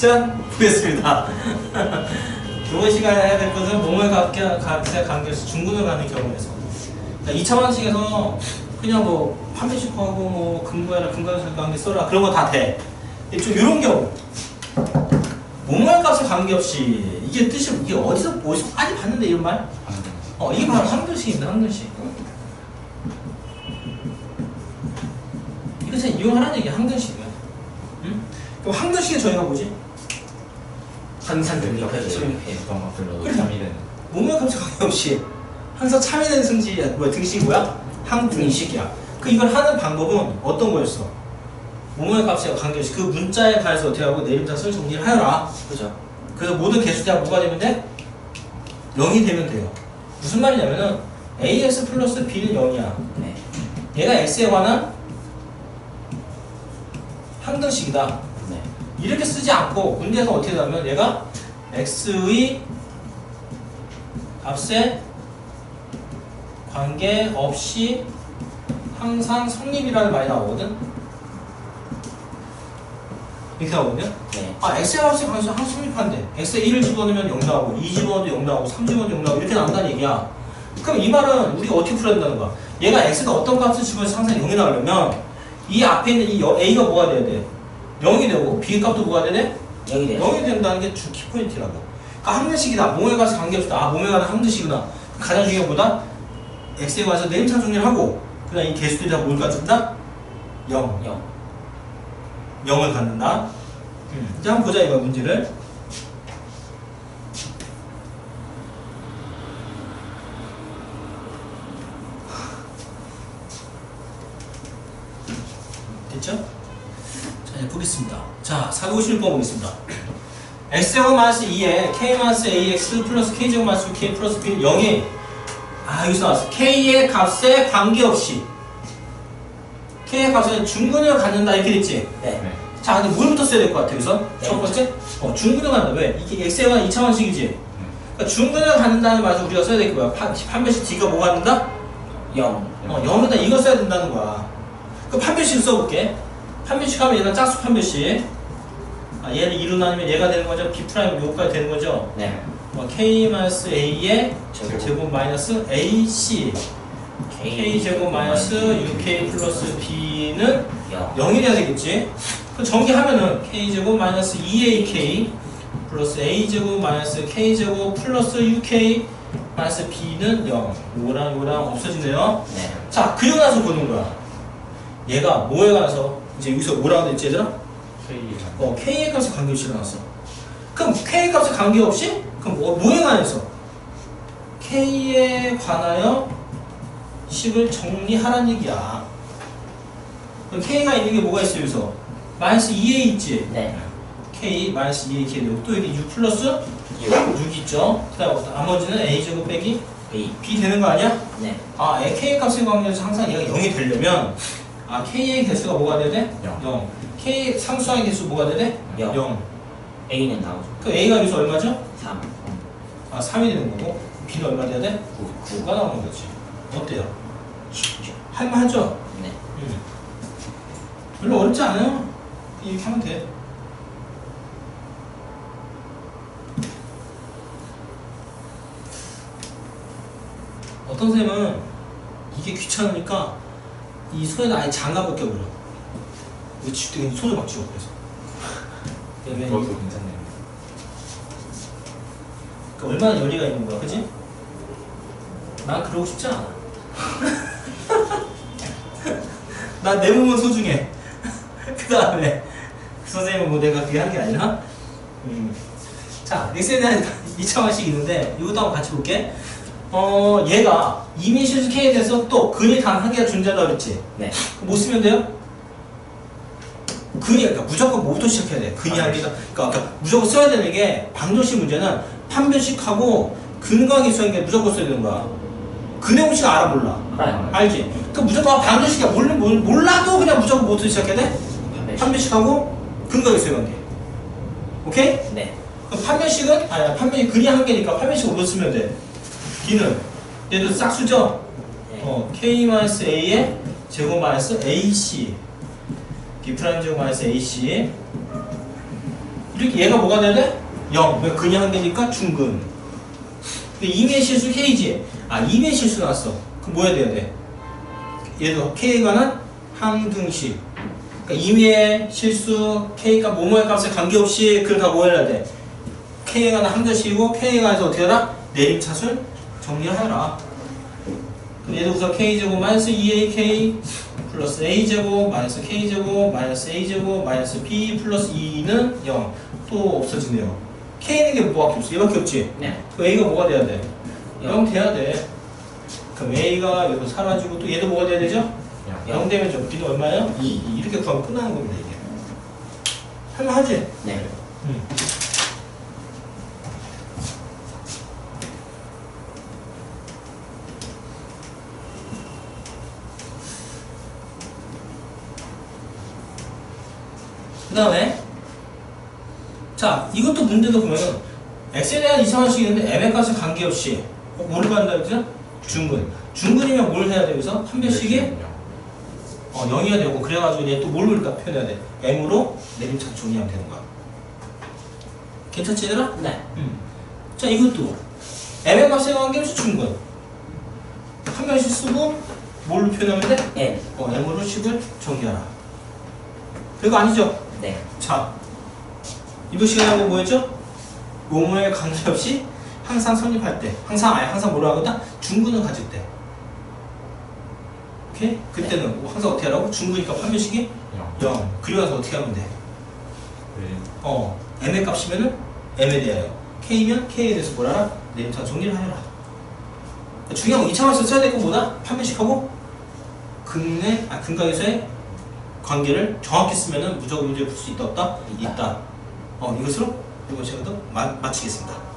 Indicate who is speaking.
Speaker 1: 자, 보겠습니다. 이번 시간에 해야 될 것은 몸을 갖게 값에 관계해서 중근을 가는 경우에서. 자, 2차 방식에서 그냥 뭐 판매식하고 뭐 근거해라 근거해서 관계 써라 그런 거 다 돼. 좀 이런 경우. 몸을 값에 관계없이 이게 뜻이 이게 어디서 어디서 많이 봤는데 이런 말? 어 이게 바로 항등식. 이거 진짜 이용하라는 얘기야 항등식이야. 응? 그럼 항등식에 저희가 뭐지?
Speaker 2: 항상 능력
Speaker 1: 그렇지.
Speaker 2: 어떤 것들로
Speaker 1: 그래.
Speaker 2: 참이되는
Speaker 1: 몸을 값에 관계없이 항상 참여되는 승지 뭐야 등식이 뭐야? 항등식이야. 그 이걸 하는 방법은 어떤 거였어? 몸의 값에 관계없이 그 문자에 관해서 어떻게 하고 내림탓을 정리를 하여라.
Speaker 2: 그죠
Speaker 1: 그래서 모든 개수대가 뭐가 되면 돼? 0이 되면 돼요. 무슨 말이냐면은 ax 플러스 b는 0이야.
Speaker 2: 네
Speaker 1: 얘가 x에 관한 항등식이다.
Speaker 2: 네.
Speaker 1: 이렇게 쓰지 않고 문제에서 어떻게 하면 얘가 x의 값에 관계없이 항상 성립이라는 말이 나오거든. 이렇게 나오거든요.
Speaker 2: 네.
Speaker 1: 아, x의 값에 관해서 항상 성립한대. x에 1을 집어넣으면 0 나오고, 2 집어넣어도 0 나오고, 3 집어넣어도 0 나오고, 이렇게 나온다는 얘기야. 그럼 이 말은 우리가 어떻게 풀어야 된다는 거야? 얘가 x가 어떤 값을 집어넣어서 항상 0이 나오려면, 이 앞에 있는 이 여- a가 뭐가 돼야 돼? 0이 되고, b 값도 뭐가 돼야 돼?
Speaker 2: 여기 네
Speaker 1: 0이 된다는 게 주 키포인트라고. 그러니까 항등식이다. 몸에 가서 관계없다. 아, 몸에 가는 항등식이구나. 가장 중요한 게 뭐다? x에 관해서 네임차 정리를 하고, 그 다음 이 개수들이 다 뭘 갖춘다? 0.
Speaker 2: 영
Speaker 1: 0을 갖는다. 이제 한번 보자 이거 문제를. 됐죠? 자 이제 보겠습니다. 자 451번 보겠습니다. x제곱 마이너스 2에 k 마이너스 ax 플러스 k제곱 마이너스 k 플러스 b는 0이 아 여기서 나왔어. k의 값에 관계없이 k의 값에 중근을 갖는다 이렇게 됐지?
Speaker 2: 네.
Speaker 3: 네.
Speaker 1: 자, 근데 뭘부터 써야 될 것 같아, 여기서?
Speaker 2: 네.
Speaker 1: 첫 번째? 어, 중근을 갖는다. 왜? 이게 x에 관한 2차원식이지? 그러니까 중근을 갖는다는 말을 우리가 써야 될 거야. 판, 판별식 d가 뭐 갖는다?
Speaker 2: 영
Speaker 1: 어, 0에다 이거 써야 된다는 거야. 그 판별식 써볼게. 판별식 하면 얘는 짝수 판별식. 아, 얘를 2로 나누면 얘가 되는 거죠. b 프라임 요까지 되는 거죠.
Speaker 2: 네.
Speaker 1: 어, k-a의
Speaker 2: 제곱.
Speaker 1: 제곱 마이너스 ac k 제곱 마이너스 6k 플러스 b는
Speaker 2: 영
Speaker 1: 0이 돼야 되겠지? 그 전개하면은 k제곱 마이너스 2ak 플러스 a제곱 마이너스 k제곱 플러스 6k 마이너스 b는 0 요거랑 요거랑 없어지네요
Speaker 2: 네.
Speaker 1: 자 그리고 나서 보는 거야 얘가 뭐에 관해서 이제 여기서 뭐라고 됐지 얘들아? 어 k의 값에 관계없이 일어났어 그럼 k의 값에 관계없이? 그럼 뭐, 뭐에 관해서? k에 관하여 식을 정리하란 얘기야 그럼 k가 있는 게 뭐가 있어 여기서? 마이너스 2a 있지?
Speaker 2: 네.
Speaker 1: k 마이너스 2a k 또 여기 6 플러스
Speaker 2: 6
Speaker 1: 6 있죠? 그 다음 나머지는 a제곱 빼기
Speaker 2: B
Speaker 1: b 되는 거 아니야?
Speaker 2: 네.
Speaker 1: 아, k 값에 관계해서 항상 얘가 0이 되려면 아, k의 개수가 뭐가 돼야 돼?
Speaker 3: 영.
Speaker 1: k 상수항의 개수 뭐가 돼야 돼?
Speaker 2: 영.
Speaker 1: 0.
Speaker 2: A는 나오죠
Speaker 1: 그 a가 여기서 얼마죠?
Speaker 2: 3
Speaker 1: 아, 3이 되는 거고 b는 얼마 돼야 돼?
Speaker 2: 9
Speaker 1: 9가 나오는 거지. 어때요?
Speaker 2: 쉽죠
Speaker 1: 할만하죠?
Speaker 2: 네.
Speaker 1: 음. 별로 어렵지 않아요. 이렇게 하면 돼. 어떤 쌤은 이게 귀찮으니까 이 손에다 아예 장갑 벗겨버려. 이거 쥐- 손을 막 쥐어 그래서.
Speaker 3: 그것도 괜찮네요.
Speaker 1: 그 얼마나 열리가 있는 거야, 그지? 난 그러고 싶지 않아. 난 내 몸은 소중해. 그 다음에 그 선생님은 뭐 내가 그게 한 게 아니라. 음. 자, 넥스에 대한 2차원씩 있는데 이것도 한번 같이 볼게. 어, 얘가 이미 실수 K에 대해서 또 근이 단 한 개가 존재한다고 그랬지?
Speaker 2: 네.
Speaker 1: 뭐 쓰면 돼요? 근이 그러니까 무조건 뭐부터 시작해야 돼? 근이 한 개가 그러니까, 그러니까 무조건 써야 되는 게 방정식 문제는 판별식하고 근거하기 수학인 게 무조건 써야 되는 거야. 근의 공식 알아 몰라?
Speaker 2: 알아요
Speaker 1: 알지? 그 무조건 방정식이야. 몰라, 몰- 몰라도 그냥 무조건 뭐부터 시작해야 돼?
Speaker 2: 판별식
Speaker 1: 판별식하고 근거하기 수학인 게. 오케이?
Speaker 2: 네.
Speaker 1: 그럼 판별식은 아니 판별식 근이 한 개니까 판별식을 뭐 쓰면 돼? D는 얘도 싹수죠?
Speaker 2: 네.
Speaker 1: 어, K-A의 제곱 마이너스 AC B 프라임 제곱 마이너스 AC 이렇게 얘가 뭐가 돼? 0. 왜한 개니까 중근. 근데 임의 실수 K지. 아, 임의 실수 나왔어. 그럼 뭐 해야 돼? 얘도 K에 관한 항등식. 그러니까 임의 실수 K가 뭐뭐의 값에 관계없이 그걸 다뭐 해야 돼? K에 관한 항등식이고 K에 관해서 어떻게 하라? 내림차순 정리하여라. 그럼 얘도 우선 K제곱 마이너스 2AK 플러스 A제곱 마이너스 K제곱 마이너스 A제곱 마이너스 B 플러스 2는 0. 또 없어지네요. K는 게 뭐밖에 없어? 얘밖에 없지?
Speaker 2: 네.
Speaker 1: 그 A가 뭐가 돼야 돼?
Speaker 2: 영.
Speaker 1: 0 돼야 돼. 그럼 A가 여기 사라지고 또 얘도 뭐가 돼야 되죠? 0
Speaker 2: 영.
Speaker 1: 되면 좀 B는 얼마예요? 2. 이렇게 구하면 끝나는 겁니다, 이게. 할만하지?
Speaker 2: 네.
Speaker 1: 음. 다음에 자 이것도 문제도 보면은 x에 대한 이상한식이 있는데 m의 값에 관계없이 어, 뭘 구한다 그랬죠? 중근 중근이면 뭘 해야 돼 여기서 한 배씩이 어 0이어야 되고 그래가지고 얘 또 뭘로 일까 표현해야 돼 m으로 내림차순 정리하면 되는 거야 괜찮지 얘들아?
Speaker 2: 네.
Speaker 1: 음. 자 이것도 m의 값에 관계없이 중근 한 명씩 쓰고 뭘로 표현하면 돼?
Speaker 2: N.
Speaker 1: 어 m으로 식을 정리하라 별거 아니죠?
Speaker 2: 네.
Speaker 1: 자, 이번 시간에 뭐였죠? 모모에 관계없이 항상 성립할 때, 항상 아예 항상 뭐라 하거든? 중근을 가질 때. 오케이? 그때는 뭐 항상 어떻게 하라고? 중근이니까 판별식이 0. 그리고 나서 어떻게 하면 돼? 어, m의 값이면은 m에 대하여, k면 k에 대해서 뭐라 하라? 내림차 정리를 하여라. 중요한 건 2차원에서 써야 될 건 뭐다? 판별식하고 근의, 아, 근각에서의 관계를 정확히 쓰면은 무조건 문제를 풀수 있다 없다?
Speaker 2: 있다.
Speaker 1: 있다. 어 이것으로 이번 시간도 마, 마치겠습니다.